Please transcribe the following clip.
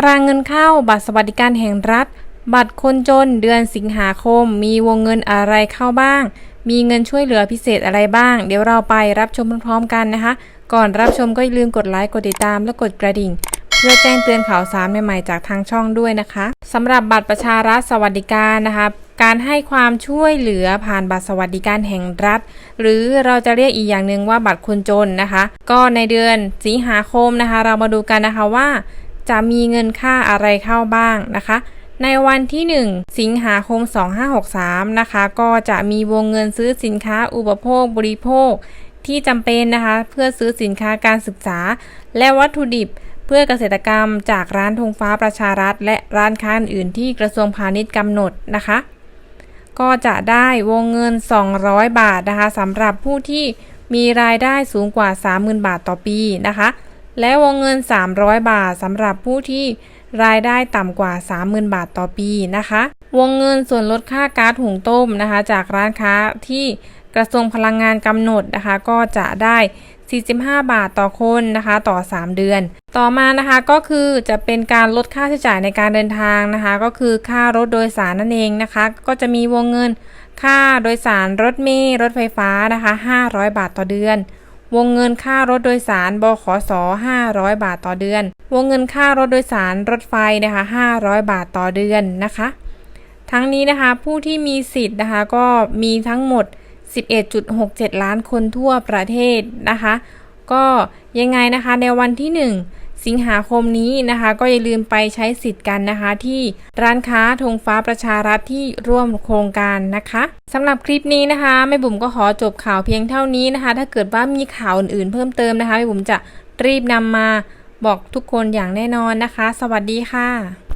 ารางเงินเข้าบัตรสวัสดิการแห่งรัฐ บัตรคนจนเดือนสิงหาคม มีวงเงินอะไรเข้าบ้าง มีเงินช่วยเหลือพิเศษอะไรบ้าง เดี๋ยวเราไปรับชมพร้อมๆกันนะคะ ก่อนรับชมก็อย่าลืมกดไลค์กดติดตามและกดกระดิ่งเพื่อแจ้งเตือนข่าวสารใหม่ๆจากทางช่องด้วยนะคะสำหรับบัตรประชารัฐสวัสดิการนะคะการให้ความช่วยเหลือผ่านบัตรสวัสดิการแห่งรัฐ หรือเราจะเรียกอีกอย่างหนึ่งว่าบัตรคนจนนะคะ ก็ในเดือนสิงหาคมนะคะ เรามาดูกันนะคะว่า จะมีเงินค่าอะไรเข้าบ้างนะคะ ในวันที่ 1 สิงหาคม 2563 นะคะ ก็จะมีวงเงินซื้อสินค้าอุปโภคบริโภค ที่จำเป็นนะคะ เพื่อซื้อสินค้าการศึกษา และวัตถุดิบเพื่อเกษตรกรรมจากร้านธงฟ้าประชารัฐ และร้านค้าอื่นที่กระทรวงพาณิชย์กำหนดนะคะ ก็จะได้วงเงิน 200 บาทนะคะสำหรับผู้ที่มีรายได้สูงกว่า 30,000 บาทต่อปีนะคะ และวงเงิน 300 บาทสำหรับผู้ที่รายได้ต่ำกว่า 30,000 บาทต่อปีนะคะ วงเงินส่วนลดค่าก๊าซหุงต้มนะคะ จากร้านค้าที่กระทรวงพลังงานกำหนดนะคะ ก็จะได้ 45 บาทต่อคนนะคะ ต่อ 3 เดือน ต่อมานะคะก็คือจะเป็นการลดค่าใช้จ่ายในการเดินทางนะคะ ก็คือค่ารถโดยสารนั่นเองนะคะ ก็จะมีวงเงินค่าโดยสารรถเมล์รถไฟฟ้านะคะ 500 บาทต่อเดือน วงเงินค่ารถโดยสารบขส500 บาทต่อเดือน วงเงินค่ารถโดยสารรถไฟนะคะ500 บาทต่อเดือนนะคะ ทั้งนี้นะคะผู้ที่มีสิทธิ์นะคะก็มีทั้งหมด 11.67 ล้านคนทั่วประเทศนะคะ ก็ยังไงนะคะในวันที่ 1 สิงหาคมนี้นะคะ ก็อย่าลืมไปใช้สิทธิ์กันนะคะ ที่ร้านค้าธงฟ้าประชารัฐที่ร่วมโครงการนะคะสำหรับคลิปนี้นะคะแม่บุ๋มก็ขอจบข่าวเพียงเท่านี้นะคะ ถ้าเกิดว่ามีข่าวอื่นๆ เพิ่มเติมนะคะแม่บุ๋มจะรีบนำมาบอกทุกคนอย่างแน่นอนนะคะ สวัสดีค่ะ